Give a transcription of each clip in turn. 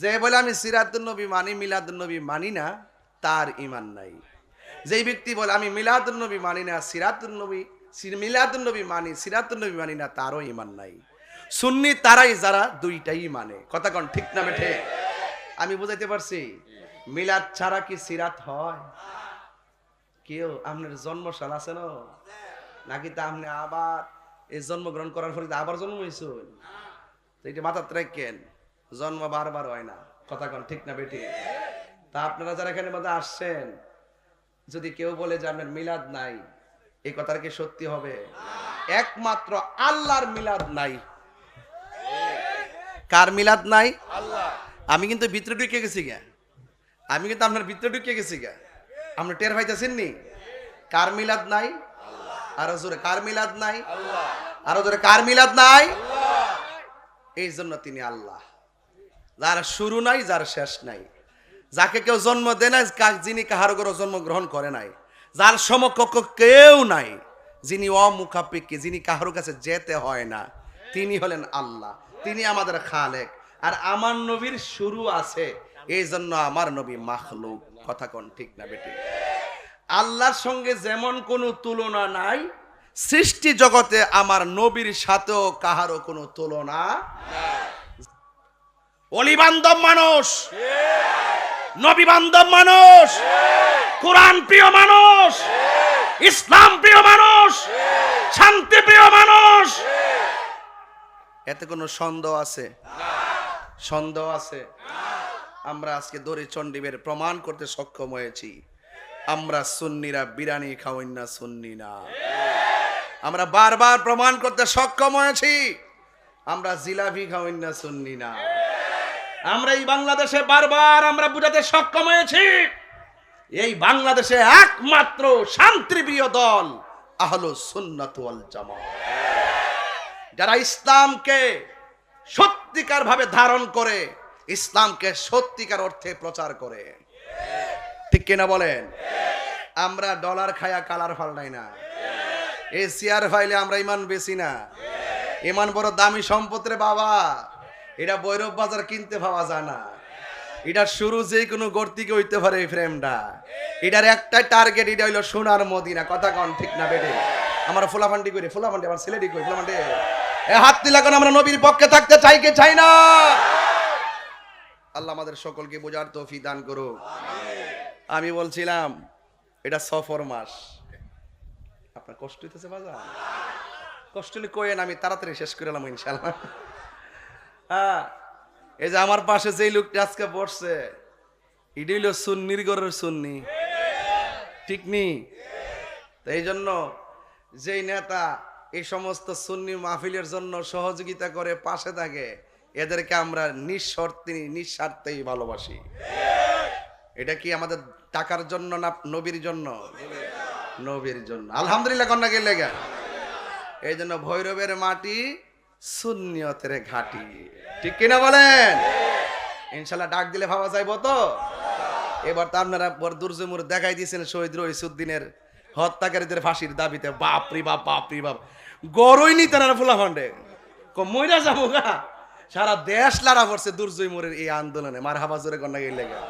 যে বলে আমি সিরাতুন নবী মানি, মিলাদুন নবী মানি না, তার ইমান নাই। যেই ব্যক্তি বলে আমি মিলাদুন নবী মানি না, সিরাতুন নবী সির- মিলাদুন নবী মানি, সিরাতুন নবী মানি না, তারও ইমান নাই। সুন্নি তারাই যারা দুইটাই মানে। কথা কন ঠিক না বেঠে? আমি বুঝাইতে পারছি? মিলাদ ছাড়া কি সিরাত হয়? কেউ আপনার জন্মশাল আছে না? নাকি তা আপনি আবার এই জন্মগ্রহণ করার পরে আবার জন্ম হয়েছেন এটা মাথার রাখেন। জন্ম বারবার হয় না। কথা কন, ঠিক না বেটি? তা আপনারা যারা এখানে মধ্যে আসছেন, যদি কেউ বলে যে আপনার মিলাদ নাই, এই কথাটা কি সত্যি হবে? একমাত্র আল্লাহর মিলাদ নাই। কার মিলাদ নাই? আমি কিন্তু ভিতরে ঢুকে গেছি গা আমি কিন্তু আপনার ভিতরে ঢুকে গেছি গা আপনি টের পাইতেছেন নি? কার মিলাদ নাই? আরও জোরে, কার মিলাদ নাই? আরও জোরে, কার মিলাদ নাই? এই জন্য তিনি আল্লাহ। যার শুরু নাই, যার শেষ নাই। যাকে কেউ জন্ম দেয় না কা- যিনি কাহার ঘরে জন্মগ্রহণ করে নাই। যার সমকক্ষ কেউ নাই, যিনি অমুখাপেক্ষী, যিনি কাহার কাছে যেতে হয় না, তিনি হলেন আল্লাহ। তিনি আমাদের খালেক। আর আমার নবীর শুরু আছে এই জন্য আমার নবী মাখলুক। কথা কোন ঠিক না বেটি আল্লাহর সঙ্গে যেমন কোনো তুলনা নাই, সৃষ্টি জগতে আমার নবীর সাথেও কাহারও কোনো তুলনা অলিবান্ধব মানুষ। নবী বান্ধব মানুষ। কোরআন প্রিয় মানুষ। ইসলাম প্রিয় মানুষ। শান্তি প্রিয় মানুষ। এতে কোনো সন্দেহ আছে? সন্দেহ আছে? আমরা আজকে দড়ি চণ্ডীবের প্রমাণ করতে সক্ষম হয়েছি। আমরা সুন্নিরা বিরানি খাওয়াই না সুন্নি না। আমরা বারবার প্রমাণ করতে সক্ষম হয়েছি। আমরা জিলাপি খাওয়াই না সুন্নি না। আমরা এই বাংলাদেশে বারবার আমরা বুঝাতে সক্ষম হয়েছি। এই বাংলাদেশে একমাত্র শান্তিপ্রিয় দল আহলো সুন্নাত ওয়াল জামাত। যারা ইসলামকে সত্যিকার ভাবে ধারণ করে, ইসলামকে সত্যিকার অর্থে প্রচার করে। ঠিক কিনা বলেন? আমরা ডলার খায়া কালার ফাল্টাই না। এই চেয়ার ফাইলে আমরা ইমান বেশি না। ইমান বড় দামি সম্পদ রে বাবা। এটা বৈরব বাজার কিনতে পাওয়া যায় না। এটা শুরু যে কোনো গর্তিকে হইতে পারে এই ফ্রেমটা এটার একটাই টার্গেট এটা হইল সোনার মদিনা। কথা কন ঠিক না বেটে? আমার ফুলাফান্ডি করি ফুলাফান্ডি, আমার ছেলেটি করি ফুলাফান্ডি? এ হাত দিলাখন আমরা নবীর পক্ষে থাকতে চাই কে চাই না? আল্লাহ আমাদের সকলকে বোঝার তৌফিক দান করুক। আমি বলছিলাম, এটা সফর মাস। আপনার কষ্ট হইতেছে বাজার? কষ্ট হলে কোয়েন আমি তাড়াতাড়ি শেষ করে এলাম ইনশাল্লাহ হ্যাঁ। এই যে আমার পাশে যেই লোকটা আজকে বসছে এটি হইল সুন্নির ঘরের সুন্নি। ঠিক নি? এই জন্য যেই নেতা এই সমস্ত সুন্নি মাহফিলের জন্য সহযোগিতা করে পাশে থাকে, এদেরকে আমরা নিঃশর্তে, নিঃস্বার্থেই ভালোবাসি। এটা কি আমাদের টাকার জন্য না নবীর জন্য? নবীর জন্য। আলহামদুলিল্লাহ, কন্যা গেলে গা। এই জন্য ভৈরবের মাটি শূন্যতের ঘাটি। ঠিক কিনা বলেন? ইনশাল্লাহ ডাক দিলে ভাবা যাইব তো? এবার তো আপনারা দুর্জমুর দেখাই দিয়েছেন শহীদ রহিসুদ্দিনের হত্যাকারীদের ফাঁসির দাবিতে। বাপরি বাপ বাপরি বাপ। গরই নি তারা ফুলা ফান্ডে মইরা যাব গা। সারা দেশ লারা পড়ছে দুর্জয় মোড়ের এই আন্দোলনে। মার হাবা জোরে কন্যা গেলে গা।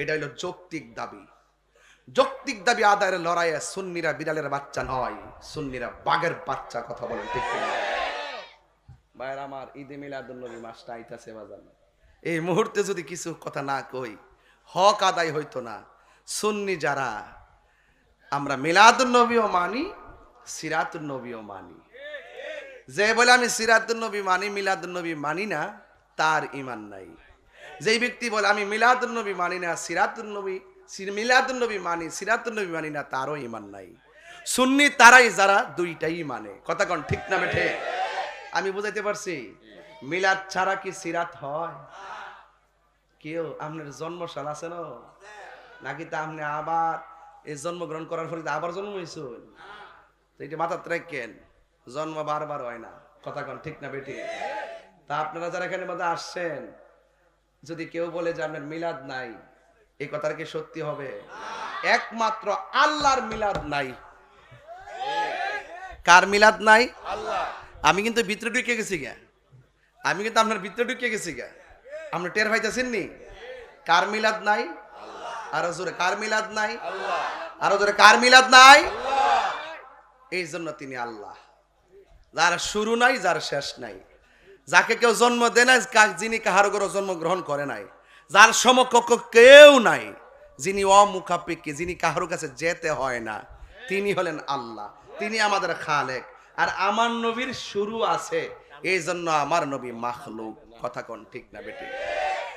এটা হইল যৌক্তিক দাবি। যৌক্তিক দাবি আদায়ের লড়াইয়ে সুন্নিরা বিড়ালের বাচ্চা নয়, সুন্নিরা বাঘের বাচ্চা কথা বলেন, ঠিক? ভাইয়ের আমার ঈদে মিলাদুন্নবী মাসটা আইতাছে বাজান এই মুহূর্তে যদি কিছু কথা না কই, হক আদায় হইতো না। সুন্নি যারা, আমরা মিলাদুন্নবীও মানি সিরাতুন্নবীও মানি। যে বলে আমি সিরাতুন্নবী মানি মিলাদুন্নবী মানি না, তার ইমান নাই। যেই ব্যক্তি বলে আমি মিলাদুন্নবী মানি না সিরাতুন্নবী সির- মিলাদুন্নবী মানি সিরাতুন্নবী মানি না, তারও ইমান নাই। সুন্নি তারাই যারা, দুইটাই মানে। কথা কন ঠিক না বেঠে? আমি বুঝাইতে পারছি? মিলাদ ছাড়া কি সিরাত হয়? কেউ আপনার জন্মশাল আছে না? নাকি তা আপনি আবার এই জন্মগ্রহণ করার পরে আবার জন্ম হয়েছেন এটা জন্ম বারবার হয় না। ঠিক না বেটি? তা আপনারা যারা এখানে মধ্যে আসছেন, যদি কেউ বলে যে আপনার মিলাদ নাই, এই কথাটা কি সত্যি হবে? একমাত্র আল্লাহর মিলাদ নাই। কার মিলাদ নাই? আমি কিন্তু ভিতরে ঢুকে গেছি গা। আমি কিন্তু আপনার ভিতরে ঢুকে গেছি গা। আপনি টের পাইতেছেন নি? কার মিলাদ নাই? আরও জোরে, কার মিলাদ নাই? আরও জোরে, কার মিলাদ নাই? এই জন্য তিনি আল্লাহ। যার শুরু নাই, যার শেষ নাই। যাকে কেউ জন্ম দেয় না কা- যিনি কাহার ঘরে জন্মগ্রহণ করে নাই। যার সমকক্ষ কেউ নাই, যিনি অমুখাপেক্ষী, যিনি কাহার কাছে যেতে হয় না, তিনি হলেন আল্লাহ। তিনি আমাদের খালেক। আর আমার নবীর শুরু আছে। এই জন্য আমার নবী মাখলুক। কথা কোন ঠিক না বেটি